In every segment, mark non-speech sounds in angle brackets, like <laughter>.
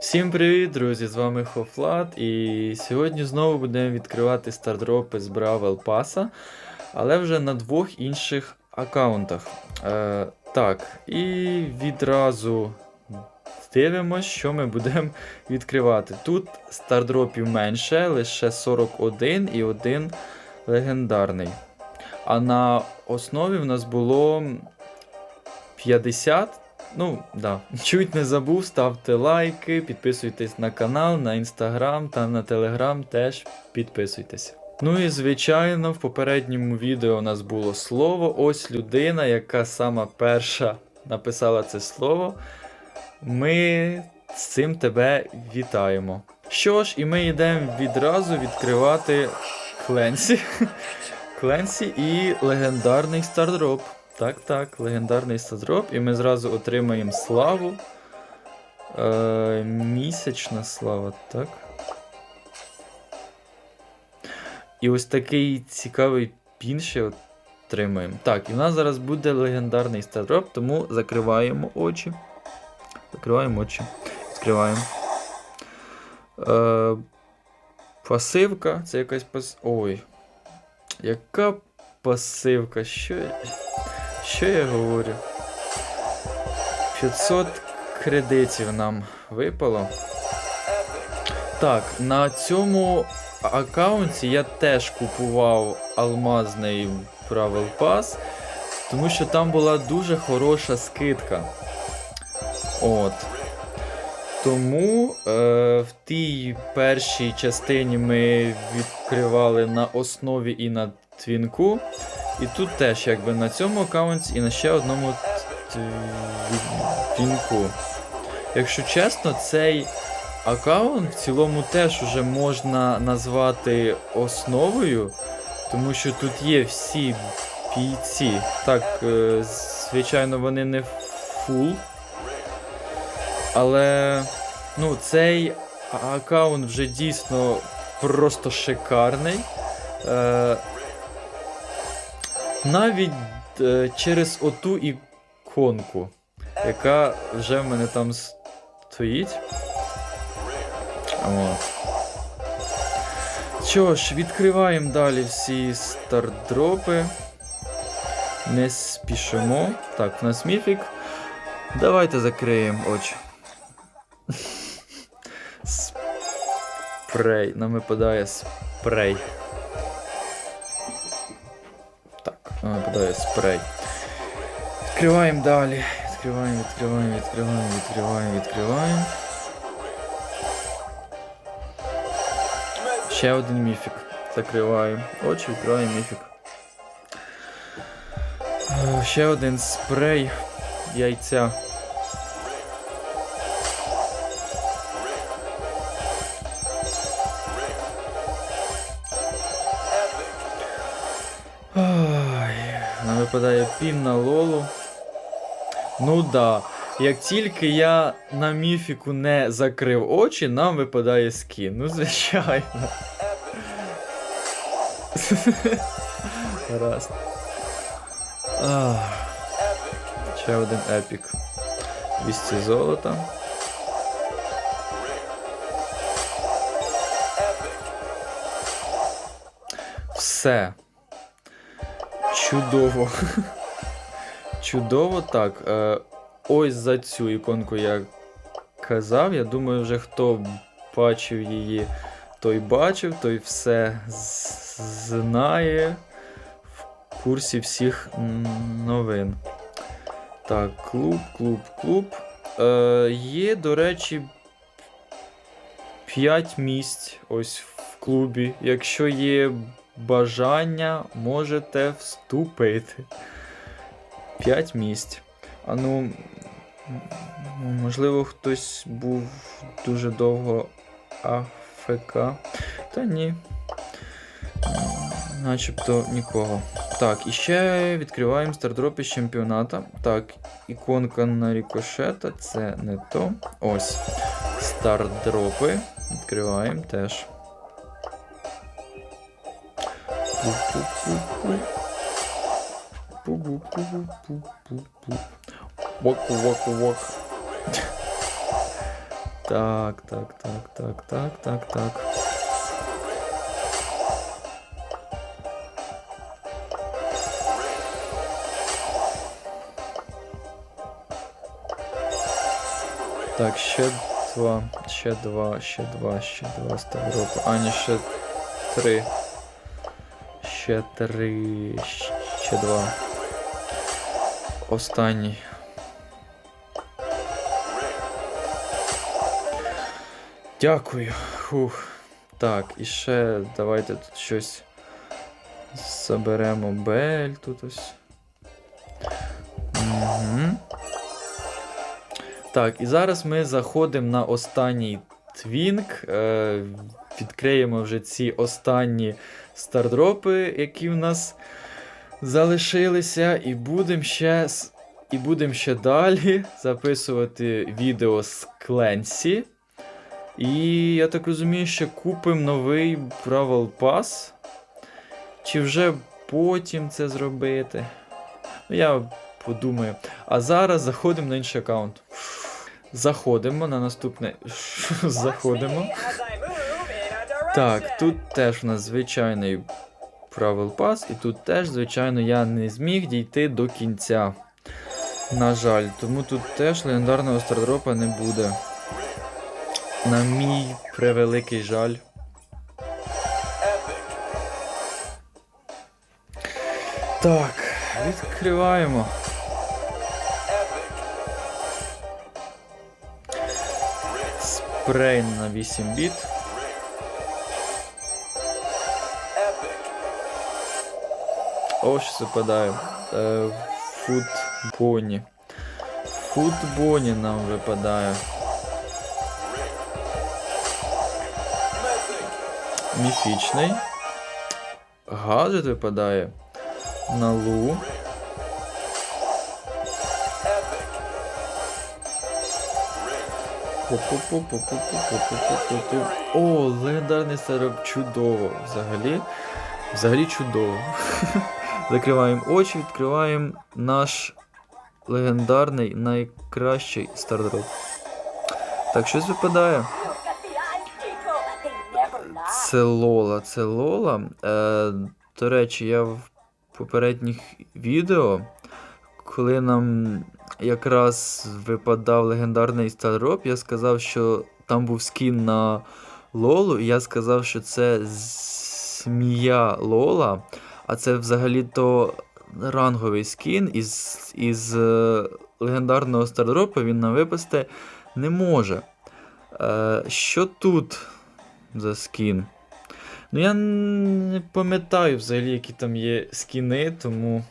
Всім привіт, друзі! З вами Хофлат. І сьогодні знову будемо відкривати стардропи з Бравл Паса, але вже на двох інших аккаунтах. Е, так, і відразу дивимось, що ми будемо <laughs> відкривати. Тут стардропів менше, лише 41 і один легендарний. А на основі в нас було 50. Ну, да. Чуть не забув, ставте лайки, підписуйтесь на канал, на інстаграм та на телеграм теж підписуйтесь. Ну і звичайно, в попередньому відео у нас було слово. Ось людина, яка сама перша написала це слово. Ми з цим тебе вітаємо. Що ж, і ми йдемо відразу відкривати Кленсі. Кленсі <laughs> і легендарний стардроп. Так, так, легендарний стардроп, і ми зразу отримаємо славу. Е, місячна слава, так. І ось такий цікавий пін ще отримаємо. Так, і в нас зараз буде легендарний стардроп, тому закриваємо очі. Закриваємо очі. Відкриваємо. Е, пасивка. Це якась пас. Ой. Яка пасивка? Що. Що я говорю? 500 кредитів нам випало. Так, на цьому аккаунті я теж купував алмазний Travel Pass, тому що там була дуже хороша скидка. От. Тому е, в тій першій частині ми відкривали на основі і на твінку. І тут теж якби на цьому аккаунті і на ще одному твінку. Якщо чесно, цей аккаунт в цілому теж уже можна назвати основою, тому що тут є всі бійці. Так, е, звичайно, вони не фул. Але ну, цей аккаунт вже дійсно просто шикарний. Е, навіть е, через оту іконку, яка вже в мене там стоїть. О. Що ж, відкриваємо далі всі стардропи. Не спішимо. Так, в нас міфік. Давайте закриємо очі. <laughs> Спрей. Нам випадає спрей. Так, спрей. Відкриваємо далі. Відкриваємо, відкриваємо, відкриваємо, відкриваємо, відкриваємо. Ще один міфік. Закриваємо. Очі, відкриваємо міфік. Е, Ще один спрей яйця. Нам випадає пін на лолу. Ну да. Як тільки я на міфіку не закрив очі, нам випадає скін. Ну, звичайно. Раз. Ах. Ще один епік. 200 золота. Все. Чудово. Чудово так. Е, ось за цю іконку я казав. Я думаю, вже хто бачив її, той бачив, той все знає в курсі всіх новин. Так, клуб, клуб, клуб. Е, є, до речі, 5 місць ось в клубі. Якщо є бажання, можете вступити. 5 місць. А ну, можливо, хтось був дуже довго АФК. Та ні. Начебто нікого. Так, і ще відкриваємо стардропи з чемпіоната. Так, іконка на рікошета, це не то. Ось. Стардропи. Відкриваємо теж. Пу-пу-пу-пу. Пу-пу-пу-пу-пу-пу. Воку-воку-вок. Так, так, так, так, так, так, так. Так, ще два, ще два, ще два, ще два Ставропа. А, ні, ще три. Ще три, ще два. Останній. Дякую. Фух. Так, і ще давайте тут щось заберемо Бель тут ось. Угу. Так, і зараз ми заходимо на останній твінк. Е, відкриємо вже ці останні стардропи, які в нас залишилися, і будемо ще. І будемо ще далі записувати відео з Кленсі. І я так розумію, що купимо новий Бравл Pass. Чи вже потім це зробити? Ну, я подумаю. А зараз заходимо на інший аккаунт. Заходимо на наступне. <laughs> Заходимо. Так, тут теж у нас звичайний Travel Pass, і тут теж, звичайно, я не зміг дійти до кінця. На жаль, тому тут теж легендарного стардропа не буде. На мій превеликий жаль. Так, відкриваємо. Спрей на 8 біт. Ось западаю. Е, футбоні. Футбоні нам випадає. Міфічний. Гаджет випадає. На лу. О, легендарний сироп. Чудово. Взагалі. Взагалі чудово. <laughs> Закриваємо очі, відкриваємо наш легендарний найкращий стардроп. Так, щось випадає. Це Лола, це Лола. Е, до речі, я в попередніх відео, коли нам якраз випадав легендарний стардроп, я сказав, що там був скін на Лолу, і я сказав, що це змія Лола, а це взагалі-то ранговий скін із, із е, легендарного стардропа він нам випасти не може. Е, що тут за скін? Ну, я не пам'ятаю взагалі, які там є скіни, тому.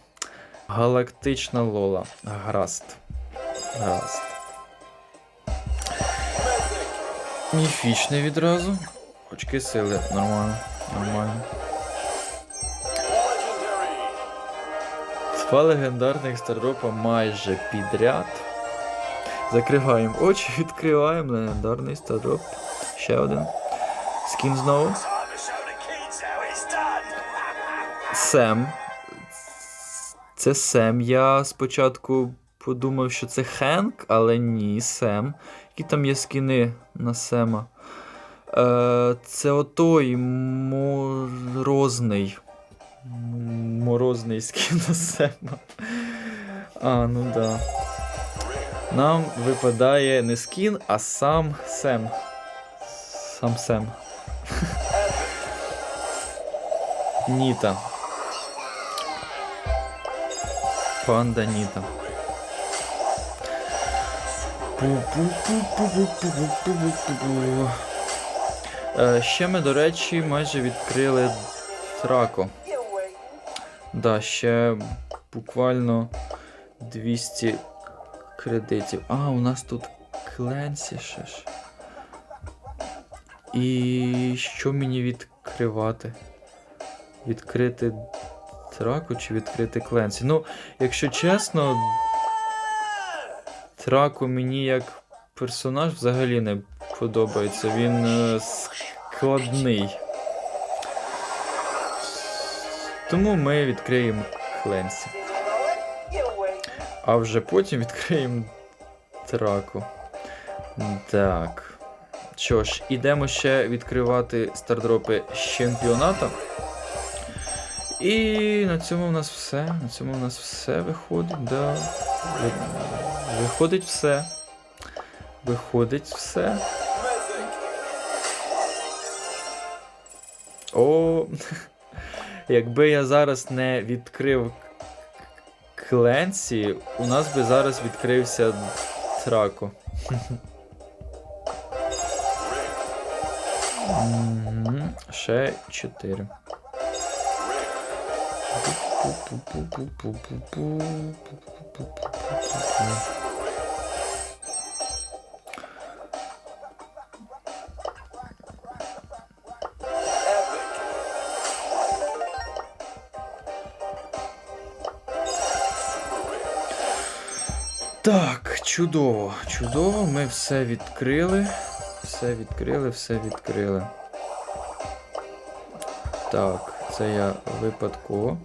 Галактична Лола. Гаразд. Гаразд. Міфічний відразу. Очки сили. Нормально. Нормально. Два легендарних стардропа майже підряд. Закриваємо очі, <laughs> відкриваємо легендарний стардроп. Ще один. Скін знову. Сем. Це Сем. Я спочатку подумав, що це Хенк, але ні, Сем. Які там є скіни на Сема? Е, це отой морозний морозний з себе. А, ну да. Нам випадає не скін, а сам Сем. Сам Сем. Ніта. Панда Ніта. Е, ще ми, до речі, майже відкрили трако. Да, ще буквально 200 кредитів. А, у нас тут Кленсі ще ж. І що мені відкривати? Відкрити Траку чи відкрити Кленсі? Ну, якщо чесно, Трако мені як персонаж взагалі не подобається. Він е, складний. Тому ми відкриємо Кленсі. А вже потім відкриємо Траку. Так. Що ж, ідемо ще відкривати стардропи з чемпіоната. І на цьому у нас все. На цьому у нас все виходить. Да. Виходить все. Виходить все. О, <laughs> якби я зараз не відкрив Кленсі, у нас би зараз відкрився Трако. Ще 4. Так, чудово, чудово, ми все відкрили. Все відкрили, все відкрили. Так, це я випадково.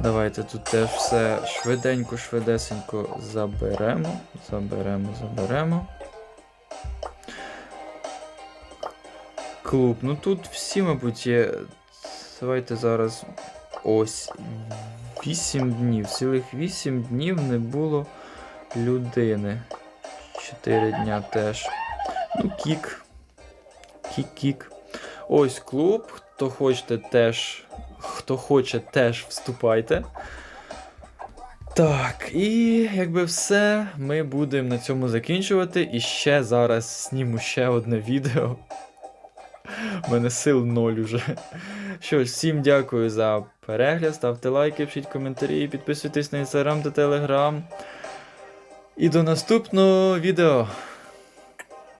Давайте тут теж все швиденько, швидесенько заберемо. Заберемо, заберемо. Клуб. Ну тут всі, мабуть, є. Давайте зараз. Ось. 8 днів. Цілих 8 днів не було людини. 4 дня теж. Ну, кік. Кік-кік. Ось клуб. Хто хочете теж. Хто хоче, теж вступайте. Так, і якби все, ми будемо на цьому закінчувати. І ще зараз зніму ще одне відео. У мене сил ноль уже. Що ж, всім дякую за перегляд. Ставте лайки, пишіть коментарі, підписуйтесь на інстаграм та телеграм. І до наступного відео.